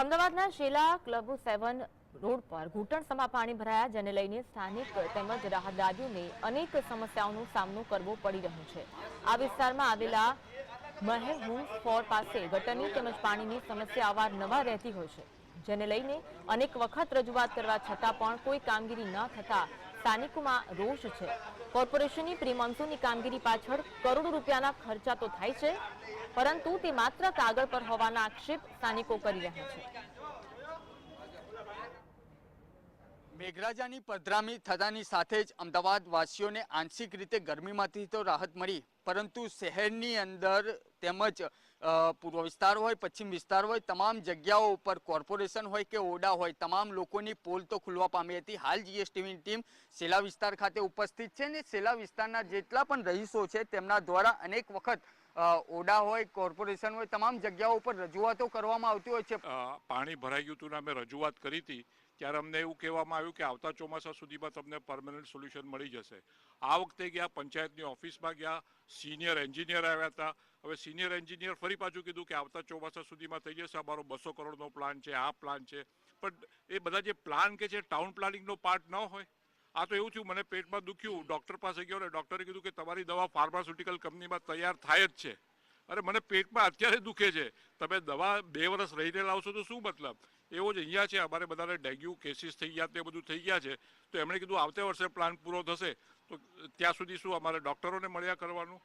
અમદાવાદના શેલા ક્લબ સેવન રોડ પર ઘૂંટણસમા પાણી ભરાયા, જેને લઈને સ્થાનિક તેમજ રાહદારીઓને અનેક સમસ્યાઓનો સામનો કરવો પડી રહ્યો છે. આ વિસ્તારમાં આવેલા મહેહુમ ફોર પાસે ગટરની તેમજ પાણીની સમસ્યા અવારનવાર રહેતી હોય છે, જેને લઈને અનેક વખત રજૂઆત કરવા છતાં પણ કોઈ કામગીરી ન થતા સ્થાનિકોમાં રોષ છે. કોર્પોરેશનની પ્રી કામગીરી પાછળ કરોડો રૂપિયાના ખર્ચા તો થાય છે, પરંતુ તે માત્ર કાગળ પર હોવાના આક્ષેપ સ્થાનિકો કરી રહ્યા છે. મેઘરાજાની પધરામી થતાની સાથે જ અમદાવાદ વાસીઓને આંશિક રીતે ગરમીમાંથી તો રાહત મળી, પરંતુ શહેરની અંદર તેમજ પૂર્વ વિસ્તાર હોય, પશ્ચિમ વિસ્તાર હોય, તમામ જગ્યાઓ ઉપર કોર્પોરેશન હોય કે ઓડા હોય, તમામ લોકોની પોલ તો ખુલવા પામી હતી. હાલ જીએસટીવીની ટીમ સેલા વિસ્તાર ખાતે ઉપસ્થિત છે ને સેલા વિસ્તારના જેટલા પણ રહીશો છે, તેમના દ્વારા અનેક વખત ઓડા હોય, કોર્પોરેશન હોય, તમામ જગ્યાઓ ઉપર રજૂઆતો કરવામાં આવતી હોય છે. પાણી ભરાઈ ગયું હતું અમે રજૂઆત કરી હતી. ત્યારે અમને એવું કહેવામાં આવ્યું કે આવતા ચોમાસા સુધીમાં તમને પરમનન્ટ સોલ્યુશન મળી જશે. આ વખતે ગયા, પંચાયતની ઓફિસમાં ગયા સિનિયર એન્જિનિયર આવ્યા હતા. હવે સિનિયર એન્જિનિયર ફરી પાછું કીધું કે આવતા ચોમાસા સુધીમાં થઈ જશે. અમારો બસો કરોડનો પ્લાન છે, આ પ્લાન છે. પણ એ બધા જે પ્લાન કે છે ટાઉન પ્લાનિંગનો પાર્ટ ન હોય. આ તો એવું થયું, મને પેટમાં દુખ્યું. ડૉક્ટર પાસે ગયો ને ડૉક્ટરે કીધું કે તમારી દવા ફાર્માસ્યુટિકલ કંપનીમાં તૈયાર થાય જ છે. અરે મને પેટમાં અત્યારે દુખે છે. તમે દવા બે વર્ષ રહીને લાવશો તો શું મતલબ? એવો જ અહીંયા છે, અમારે બધાને ડેન્ગ્યુ કેસીસ થઈ ગયા, તે બધું થઈ ગયા છે. તો એમણે કીધું આવતે વર્ષે પ્લાન પૂરો થશે. તો ત્યાં સુધી શું અમારે ડૉક્ટરોને મળ્યા કરવાનું?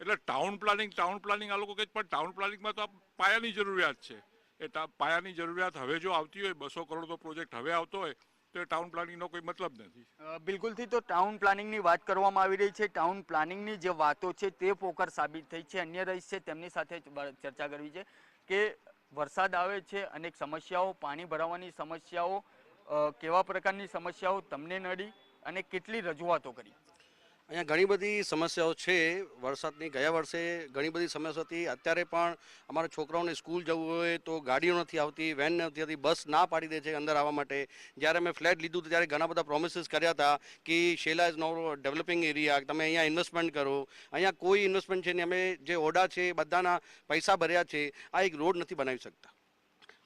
એટલે ટાઉન પ્લાનિંગ ટાઉન પ્લાનિંગ આ લોકો કહે પણ ટાઉન પ્લાનિંગમાં તો આ પાયાની જરૂરિયાત છે. એ પાયાની જરૂરિયાત હવે જો આવતી હોય, બસો કરોડનો પ્રોજેક્ટ હવે આવતો હોય તો ટાઉન પ્લાનિંગનો કોઈ મતલબ નથી. બિલકુલથી તો ટાઉન પ્લાનિંગની વાત કરવામાં આવી રહી છે. ટાઉન પ્લાનિંગની જે વાતો છે તે પોકર સાબિત થઈ છે. અન્ય રહીશ છે તેમની સાથે ચર્ચા કરવી છે કે વરસાદ આવે છે, અનેક સમસ્યાઓ, પાણી ભરાવાની સમસ્યાઓ કેવા પ્રકારની સમસ્યાઓ તમને નડી અને કેટલી રજૂઆતો કરી? અહીંયા ઘણી બધી સમસ્યાઓ છે. વરસાદની ગયા વર્ષે ઘણી બધી સમસ્યાઓ હતી. અત્યારે પણ અમારા છોકરાઓને સ્કૂલ જવું હોય તો ગાડીઓ નથી આવતી, વેન નથી આવતી, બસ ના પાડી દે છે અંદર આવવા માટે. જ્યારે મેં ફ્લેટ લીધું હતું ત્યારે ઘણા બધા પ્રોમિસીસ કર્યા હતા કે Shela is no developing area તમે અહીંયા ઇન્વેસ્ટમેન્ટ કરો. અહીંયા કોઈ ઇન્વેસ્ટમેન્ટ છે નહીં. અમે જે ઓડા છે બધાના પૈસા ભર્યા છે. આ એક રોડ નથી બનાવી શકતા.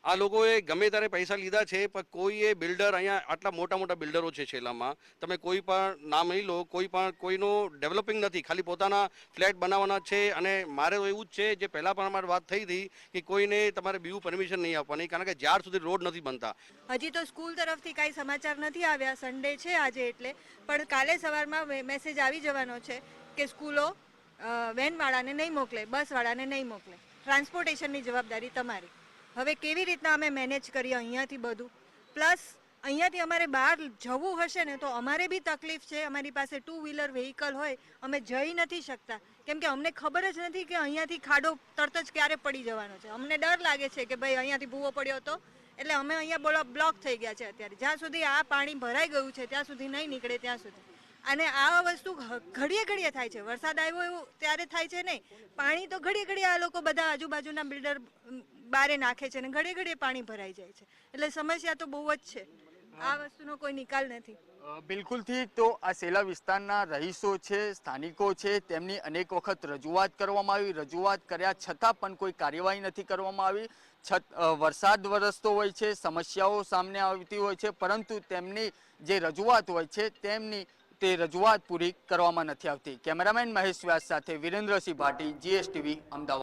આ લોકોએ ગમે ત્યારે પૈસા લીધા છે, પણ કોઈએ બિલ્ડર અહીંયા આટલા મોટા મોટા બિલ્ડરો છે છેલ્લામાં. તમે કોઈ પણ નામ લઈ લો, કોઈ પણ કોઈનું ડેવલપિંગ નથી. ખાલી પોતાના ફ્લેટ બનાવવાના છે અને મારે એવું જ છે જે પહેલાં પણ અમારી વાત થઈ હતી કે કોઈને તમારે બીવું પરમિશન નહીં આપવાની, કારણ કે જ્યાર સુધી રોડ નથી બનતા. હજી તો સ્કૂલ તરફથી કાંઈ સમાચાર નથી આવ્યા સન્ડે છે આજે એટલે. પણ કાલે સવારમાં મેસેજ આવી જવાનો છે કે સ્કૂલો વેનવાળાને નહીં મોકલે, બસવાળાને નહીં મોકલે. ટ્રાન્સપોર્ટેશનની જવાબદારી તમારી. હવે કેવી રીતના અમે મેનેજ કરીએ અહીંયાથી બધું? પ્લસ અહીંયાથી અમારે બહાર જવું હશે ને તો અમારે બી તકલીફ છે. અમારી પાસે ટુ વ્હીલર વ્હીકલ હોય, અમે જઈ નથી શકતા. કેમ કે અમને ખબર જ નથી કે અહીંયાથી ખાડો તરત જ ક્યારે પડી જવાનો છે. અમને ડર લાગે છે કે ભાઈ અહીંયાથી ભૂવો પડ્યો હતો એટલે અમે અહીંયા બોલો બ્લોક થઈ ગયા છે અત્યારે. જ્યાં સુધી આ પાણી ભરાઈ ગયું છે, ત્યાં સુધી નહીં નીકળે ત્યાં સુધી. અને આ વસ્તુ ઘડીએ ઘડીએ થાય છે. વરસાદ આવ્યો એવું ત્યારે થાય છે નહીં. પાણી તો ઘડીએ ઘડીએ આ લોકો બધા આજુબાજુના બિલ્ડર બારે નાખે છે અને ઘડીએ ઘડીએ પાણી ભરાઈ જાય છે. એટલે સમસ્યા તો બહુ જ છે. આ વસ્તુનો કોઈ નિકાલ નથી. બિલકુલથી તો આ સેલા વિસ્તારના રહીશો છે સ્થાનિકો છે તેમની અનેક વખત રજૂઆત કરવામાં આવી. રજૂઆત કર્યા છતાં પણ કોઈ કાર્યવાહી નથી કરવામાં આવી. છત વરસાદ વરસતો હોય છે સમસ્યાઓ સામને આવતી હોય છે પરંતુ તેમની જે રજૂઆત હોય છે તેમની તે રજૂઆત પૂરી કરવામાં નથી આવતી. કેમેરામેન મહેશ વ્યાસ સાથે વિરેન્દ્રસિંહ ભાટી જીએસટીવી અમદાવાદ.